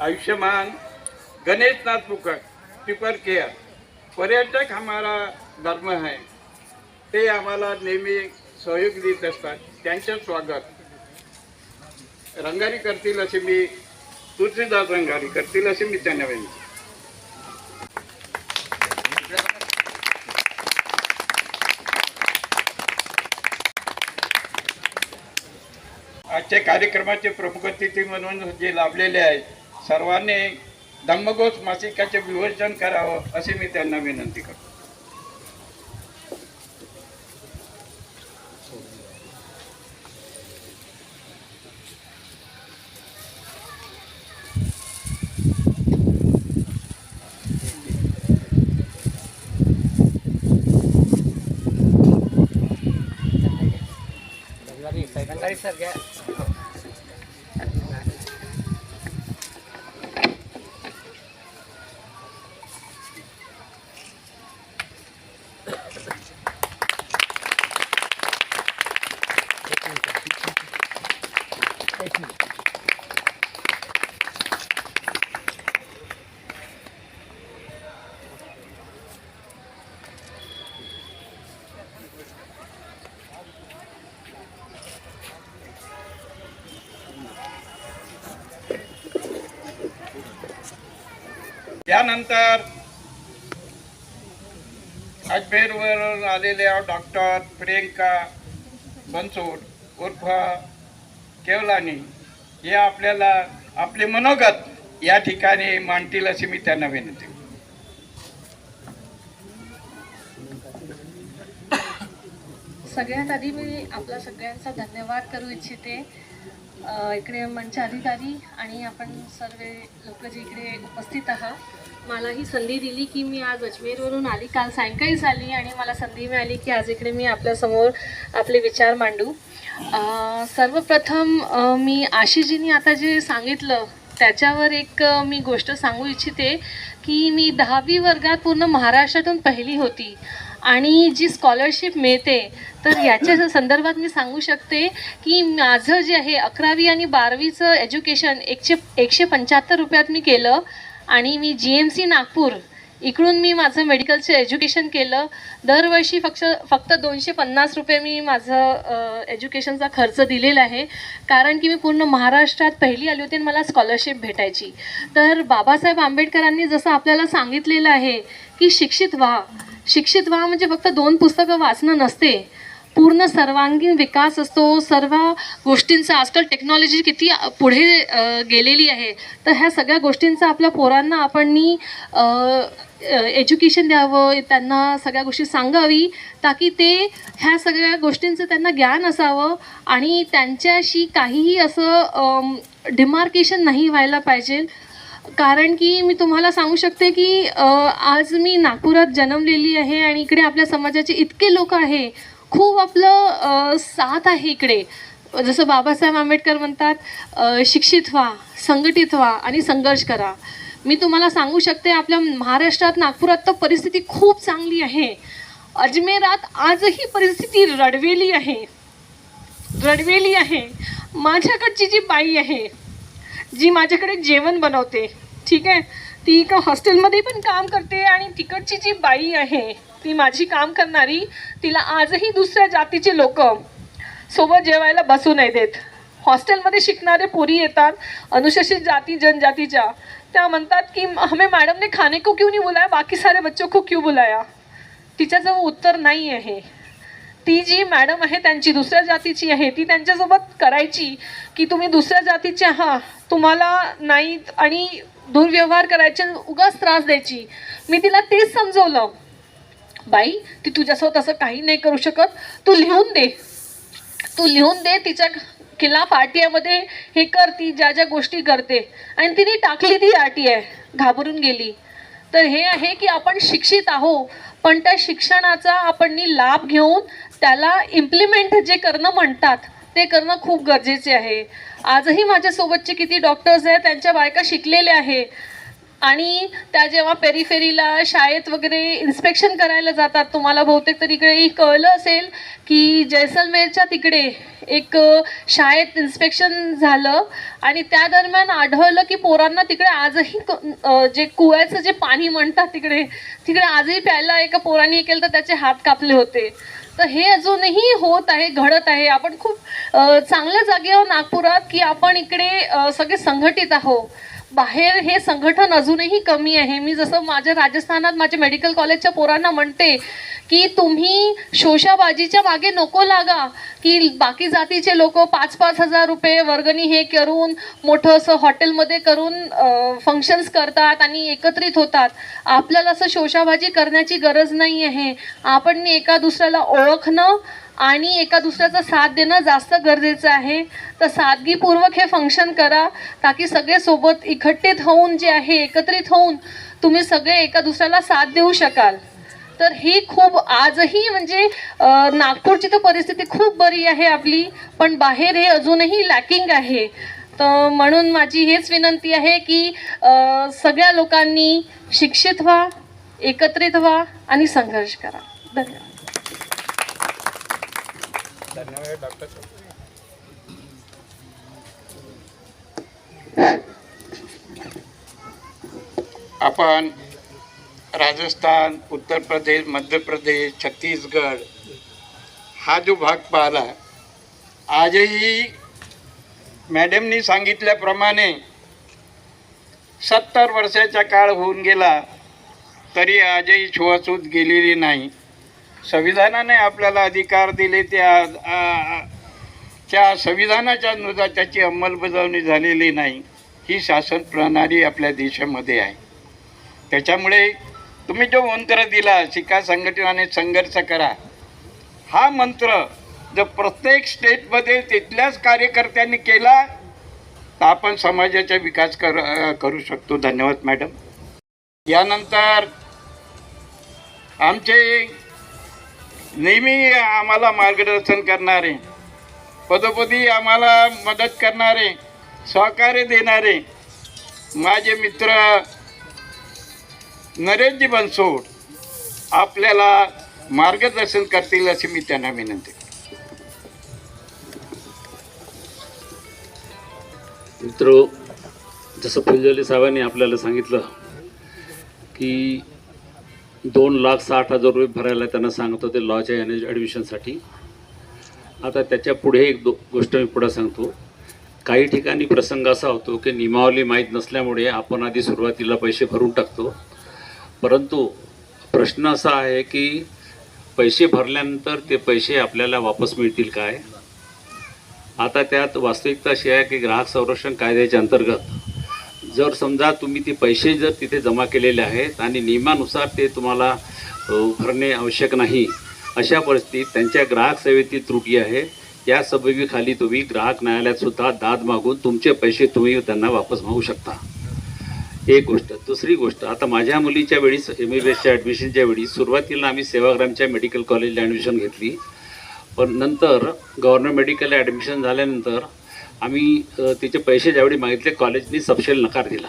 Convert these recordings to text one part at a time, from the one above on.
आयुष्यमान गणेशनाथ मुखर्ज टिपर केअर पर्यटक हमारा धर्म है. ते आम्हाला नेहमी सहयोग देत असतात. त्यांचं स्वागत. रंगारी करतील असे मी तुळशीदास रंगारी करतील असे मी त्यांना विनंती आजच्या कार्यक्रमाचे प्रमुख अतिथी म्हणून जे लाभलेले आहेत सर्वांनी धम्मघोष मासिकाचे विवर्चन करावं असे मी त्यांना विनंती करतो. ನಿಲ್ಲಿಸೋಕ್ಕೆ Thank you. त्यानंतर अजमेरवरून आलेल्या डॉक्टर प्रियंका बनसोड उर्फ केवलानी हे आपल्याला आपले मनोगत या ठिकाणी मांडतील अशी मी त्यांना विनंती सगळ्यात आधी मी आपला सगळ्यांचा धन्यवाद करू इच्छिते. इकडे मंच अधिकारी आणि आपण सर्व लोक जे इकडे उपस्थित आहात मला ही संधी दिली की मी आज अजमेरवरून आली. काल सायंकाळीच आली आणि मला संधी मिळाली की आज इकडे मी आपल्यासमोर आपले विचार मांडू. सर्वप्रथम मी आशिषजींनी आता जे सांगितलं त्याच्यावर एक मी गोष्ट सांगू इच्छिते की मी दहावी वर्गात पूर्ण महाराष्ट्रातून पहिली होती. आणि जी स्कॉलरशिप मिळते तर याच्या संदर्भात मी सांगू शकते की माझं जे आहे अकरावी आणि बारावीचं एज्युकेशन एकशे एकशे पंच्याहत्तर रुपयात मी केलं आणि मी जी एम सी नागपूर इकडून मी माझं मेडिकलचं एज्युकेशन केलं. दरवर्षी फक्त फक्त दोनशे पन्नास रुपये मी माझं एज्युकेशनचा खर्च दिलेला आहे. कारण की मी पूर्ण महाराष्ट्रात पहिली आली होती आणि मला स्कॉलरशिप भेटायची. तर बाबासाहेब आंबेडकरांनी जसं आपल्याला सांगितलेलं आहे की शिक्षित व्हा. शिक्षित व्हा म्हणजे फक्त दोन पुस्तकं वाचणं नसते. पूर्ण सर्वांगीण विकास असतो सर्व गोष्टींचा आजकाल टेक्नॉलॉजी किती पुढे गेलेली आहे. तर ह्या सगळ्या गोष्टींचा आपल्या पोरांना आपण एज्युकेशन द्यावं त्यांना सगळ्या गोष्टी सांगावी ताकी ते ह्या सगळ्या गोष्टींचं त्यांना ज्ञान असावं आणि त्यांच्याशी काहीही असं डिमार्केशन नाही व्हायला पाहिजे. कारण की मी तुम्हाला सांगू शकते की आज मी नागपुरात जन्मलेली आहे आणि इकडे आपल्या समाजाचे इतके लोक आहे. खूप आपलं साथ आहे इकडे. जसं बाबासाहेब आंबेडकर म्हणतात शिक्षित व्हा संघटित व्हा आणि संघर्ष करा. मी तुम्हाला सांगू शकते आपल्या महाराष्ट्रात नागपुरात तर परिस्थिती खूप चांगली आहे. अजमेरात आजही परिस्थिती रडवेली आहे. रडवेली आहे. माझ्याकडची जी बाई आहे जी माझ्याकडे जेवण बनवते ठीक आहे? ती एका हॉस्टेलमध्ये पण काम करते आणि तिकडची जी बाई आहे ती माझी काम करणारी तिला आजही दुसऱ्या जातीचे लोक सोबत जेवायला बसू नाही देत. हॉस्टेलमध्ये शिकणारे पोरी येतात अनुसूचित जाती जनजातीच्या. त्या म्हणतात की हमें मॅडम ने खाने को क्यों नहीं बुलाया? बाकी सारे बच्चों को क्यों बुलाया? तिच्याजवळ उत्तर नाही आहे. ती जी मॅडम आहे त्यांची दुसऱ्या जातीची आहे ती त्यांच्यासोबत करायची की तुम्ही दुसऱ्या जातीचे आहात. तुम्हाला नाही आणि दुर्व्यवहार करायचे उगाच त्रास द्यायची. मी तिला तेच समजवलं. बाई ती तुझ्यासोबत असं काही नाही करू शकत. तू लिहून दे. तू लिहून दे तिच्या खिलाफ आर टी आयमध्ये हे कर ती ज्या ज्या गोष्टी करते. आणि तिने टाकली ती आर टी आय घाबरून गेली. तर हे आहे की आपण शिक्षित आहो पण त्या शिक्षणाचा आपण लाभ घेऊन त्याला इम्प्लिमेंट जे करणं म्हणतात ते करणं खूप गरजेचे आहे. आजही माझ्यासोबतचे किती डॉक्टर्स आहेत त्यांच्या बायका शिकलेल्या आहे आणि त्या जेव्हा पेरीफेरीला शाळेत वगैरे इन्स्पेक्शन करायला जातात तुम्हाला बहुतेक तर इकडे कळलं असेल की जैसलमेरच्या तिकडे एक शाळेत इन्स्पेक्शन झालं आणि त्या दरम्यान आढळलं की पोरांना तिकडे आजही क- जे कुव्याचं जे पाणी म्हणतात तिकडे तिकडे आजही प्यायला एका पोरांनी केलं तर त्याचे हात कापले होते. तर हे अजूनही होत आहे घडत आहे. आपण खूप चांगल्या जागी आहोत नागपुरात की आपण इकडे सगळे संघटित आहोत. बाहेर हे संघटन अजूनही कमी आहे. मी जसं माझ्या राजस्थानात माझ्या मेडिकल कॉलेजच्या पोरांना म्हणते की तुम्ही शोषाबाजीच्या मागे नको लागा की बाकी जातीचे लोक पाच पाच हजार रुपये वर्गणी हे करून मोठं असं हॉटेलमध्ये करून फंक्शन्स करतात आणि एकत्रित होतात. आपल्याला असं शोषाबाजी करण्याची गरज नाही आहे. आपण एका दुसऱ्याला ओळखणं आणि एका दुसऱ्याचा साथ देणं जास्त गरजेचं आहे. तर सादगीपूर्वक हे फंक्शन करा. ताकी सगळे सोबत इकट्ठित होऊन जे आहे एकत्रित होऊन तुम्ही सगळे एका दुसऱ्याला साथ देऊ शकाल. तर ही खूप आजही म्हणजे नागपूरची तर परिस्थिती खूप बरी आहे आपली पण बाहेर हे अजूनही लॅकिंग आहे. तर म्हणून माझी हेच विनंती आहे की सगळ्या लोकांनी शिक्षित व्हा एकत्रित व्हा आणि संघर्ष करा. धन्यवाद. धन्यवाद डॉक्टर आपण राजस्थान उत्तर प्रदेश मध्य प्रदेश छत्तीसगड हा जो भाग पाहिला आजही मॅडमनी सांगितल्याप्रमाणे सत्तर वर्षाचा काळ होऊन गेला तरी आजही छुवाछूत गेलेली नाही. संविधानाने आपल्याला अधिकार दिले त्या त्या संविधानाच्या नुसार त्याची अंमलबजावणी झालेली नाही ही शासन प्रणाली आपल्या देशामध्ये आहे. त्याच्यामुळे तुम्ही जो मंत्र दिला शिका संघटनाने संघर्ष करा हा मंत्र जर प्रत्येक स्टेटमध्ये तिथल्याच कार्यकर्त्यांनी केला तर आपण समाजाचा विकास कर करू शकतो. धन्यवाद मॅडम. यानंतर आमचे नेहमी आम्हाला मार्गदर्शन करणारे पदोपदी आम्हाला मदत करणारे सहकार्य देणारे माझे मित्र नरेशजी बनसोड आपल्याला मार्गदर्शन करतील अशी मी त्यांना विनंती मित्र जसं फुलझोले साहेबांनी आपल्याला सांगितलं की दोन लाख साठ हजार रुपये भरायला त्यांना सांगत होते लॉच्या याने ॲडमिशनसाठी. आता त्याच्या पुढे एक दो गोष्ट मी पुढं सांगतो. काही ठिकाणी प्रसंग असा होतो की नियमावली माहीत नसल्यामुळे आपण आधी सुरुवातीला पैसे भरून टाकतो. परंतु प्रश्न असा आहे की पैसे भरल्यानंतर ते पैसे आपल्याला वापस मिळतील काय? आता त्यात वास्तविकता अशी आहे की ग्राहक संरक्षण कायद्याच्या अंतर्गत जर समजा तुम्ही ते पैसे जर तिथे जमा केलेले आहेत आणि नियमानुसार ते तुम्हाला भरणे आवश्यक नाही अशा परिस्थितीत त्यांच्या ग्राहक सेवेतील त्रुटी आहे. या सबबीखाली तुम्ही ग्राहक न्यायालयातसुद्धा दाद मागून तुमचे पैसे तुम्ही त्यांना वापस मागू शकता. एक गोष्ट. दुसरी गोष्ट. आता माझ्या मुलीच्या वेळीस एम बी बी एसच्या ॲडमिशनच्या वेळी सुरुवातीला आम्ही सेवाग्रामच्या मेडिकल कॉलेजला ॲडमिशन घेतली. पण नंतर गव्हर्नमेंट मेडिकल ॲडमिशन झाल्यानंतर आम्ही तिचे पैसे ज्यावेळी मागितले कॉलेजनी सपशेल नकार दिला.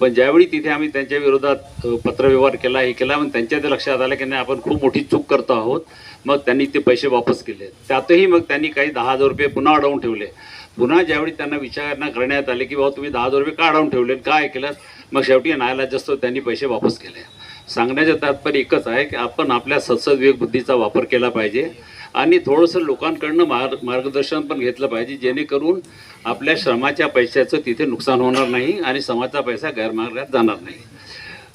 पण ज्यावेळी तिथे आम्ही त्यांच्या विरोधात पत्रव्यवहार केला हे केला मग त्यांच्या ते लक्षात आलं की नाही आपण खूप मोठी चूक करतो आहोत. मग त्यांनी ते पैसे वापस केले. त्यातही मग त्यांनी काही दहा हजार रुपये पुन्हा अडवून ठेवले. पुन्हा ज्यावेळी त्यांना विचारणा करण्यात आले की बाबा तुम्ही दहा हजार रुपये का अडवून ठेवले? काय केलं? मग शेवटी न्यायालयात जास्त त्यांनी पैसे वापस केले. सांगण्याचं तात्पर्य एकच आहे की आपण आपल्या सत्सद्विवेक बुद्धीचा वापर केला पाहिजे. आणि थोडंसं लोकांकडनं मार्ग मार्गदर्शन पण घेतलं पाहिजे जेणेकरून आपल्या श्रमाच्या पैशाचं तिथे नुकसान होणार नाही आणि समाजाचा पैसा गैरमार्गात जाणार नाही.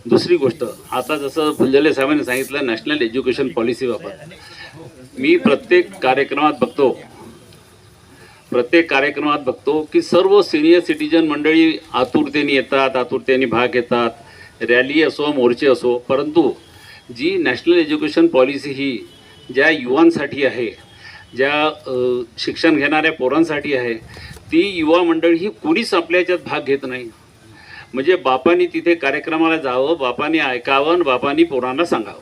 दुसरी गोष्ट आता जसं फुलझले साहेबांनी सांगितलं नॅशनल एज्युकेशन पॉलिसीबाबत मी प्रत्येक कार्यक्रमात बघतो प्रत्येक कार्यक्रमात बघतो की सर्व सिनियर सिटीजन मंडळी आतुरतेने येतात आतुरतेने भाग घेतात रॅली असो मोर्चे असो परंतु जी नॅशनल एज्युकेशन पॉलिसी ही ज्या युवांसाठी आहे ज्या शिक्षण घेणाऱ्या पोरांसाठी आहे ती युवा मंडळी ही कुणीच आपल्या याच्यात भाग घेत नाही. म्हणजे बापानी तिथे कार्यक्रमाला जावं बापानी ऐकावं आणि बापानी पोरांना सांगावं.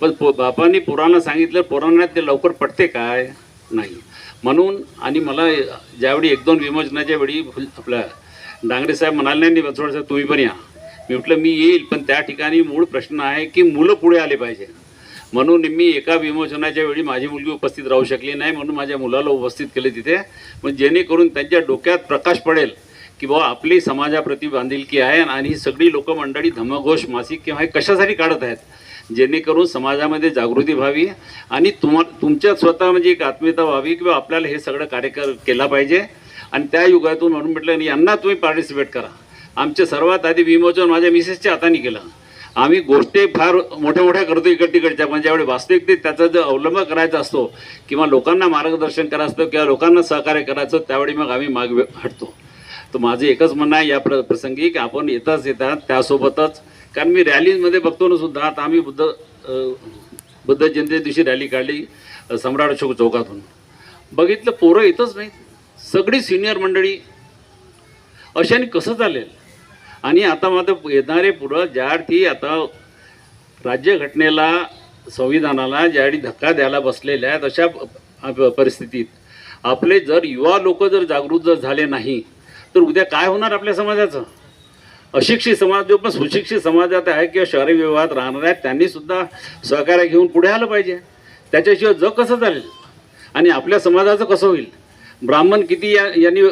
पण पो बापांनी पोरांना सांगितलं पोरांना ते लवकर पटते काय? नाही. म्हणून आणि मला ज्यावेळी एक दोन विमोचनाच्या वेळी आपल्या डांगरे साहेब म्हणाले नाही नाही थोडंसं तुम्ही पण या. मी म्हटलं मी येईल पण त्या ठिकाणी मूळ प्रश्न आहे की मुलं पुढे आले पाहिजे. म्हणून मी एका विमोचनाच्या वेळी माझी मुलगी उपस्थित राहू शकली नाही म्हणून माझ्या मुलाला उपस्थित केले तिथे. पण जेणेकरून त्यांच्या डोक्यात प्रकाश पडेल की बाबा आपली समाजाप्रती बांधिलकी आहे आणि ही सगळी लोकमंडळी धमघोष मासिक किंवा हे कशासाठी काढत आहेत? जेणेकरून समाजामध्ये जागृती व्हावी आणि तुम्हा तुमच्या स्वतः म्हणजे एक आत्मीयता व्हावी किंवा आपल्याला हे सगळं कार्यक्रम केला पाहिजे. आणि त्या युगातून म्हणून म्हटलं आणि यांना तुम्ही पार्टिसिपेट करा. आमचे सर्वात आधी विमोचन माझ्या मिसेसच्या हाताने केलं. आम्ही गोष्टी फार मोठ्या मोठ्या करतो इकड तिकडच्या. पण ज्यावेळी वास्तविकतेत त्याचा जो अवलंब करायचा असतो किंवा लोकांना मार्गदर्शन करायचं असतं किंवा लोकांना सहकार्य करायचं त्यावेळी मग आम्ही माग हटतो. तर माझं एकच म्हणणं आहे या प्र प्रसंगी की आपण येताच येतात त्यासोबतच कारण मी रॅलीमध्ये बघतो ना सुद्धा आता आम्ही बुद्ध बुद्ध जयंती दिवशी रॅली काढली सम्राट अशोक चौकातून. बघितलं पोरं येतच नाहीत. सगळी सिनियर मंडळी अशाने कसं चालेल? आणि आता मात्र येणारे पुढं ज्यार्थी आता राज्यघटनेला संविधानाला ज्यावेळी धक्का द्यायला बसलेल्या आहेत अशा परिस्थितीत आपले जर युवा लोक जर जागृत जर झाले नाही तर उद्या काय होणार आपल्या समाजाचं? अशिक्षित समाज जो पण सुशिक्षित समाजात आहे किंवा शहरी विभागात राहणार आहेत त्यांनीसुद्धा सहकार्य घेऊन पुढे आलं पाहिजे. त्याच्याशिवाय जग कसं चालेल? आणि आपल्या समाजाचं कसं होईल? ब्राह्मण किती या यांनी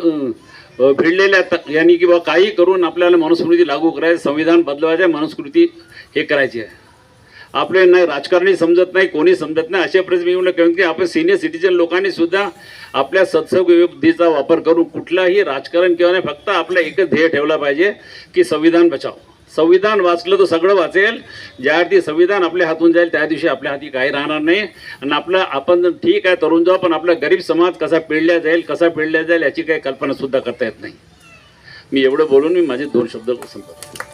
भिडलेल्या आहेत यांनी किंवा काही करून आपल्याला मनुस्मृती लागू करायची संविधान बदलवायचं मनुस्मृती हे करायची आहे. आपले नाही राजकारणी समजत नाही कोणी समजत नाही अशा प्रश्न मी म्हणलं की आपण सिनियर सिटीजन लोकांनी सुद्धा आपल्या सत्संगयुक्तीचा वापर करून कुठलाही राजकारण किंवा नाही फक्त आपलं एकच ध्येय ठेवला पाहिजे की संविधान बचाव. संविधान वाचलं तर सगळं वाचेल. ज्या अर्थी संविधान आपल्या हातून जाईल त्या दिवशी आपल्या हाती काही राहणार नाही. आणि आपलं आपण जर ठीक आहे तरुण जाऊ पण आपला गरीब समाज कसा पिळल्या जाईल कसा पिळल्या जाईल याची काही कल्पनासुद्धा करता येत नाही. मी एवढं बोलून मी माझे दोन शब्द संपवतो.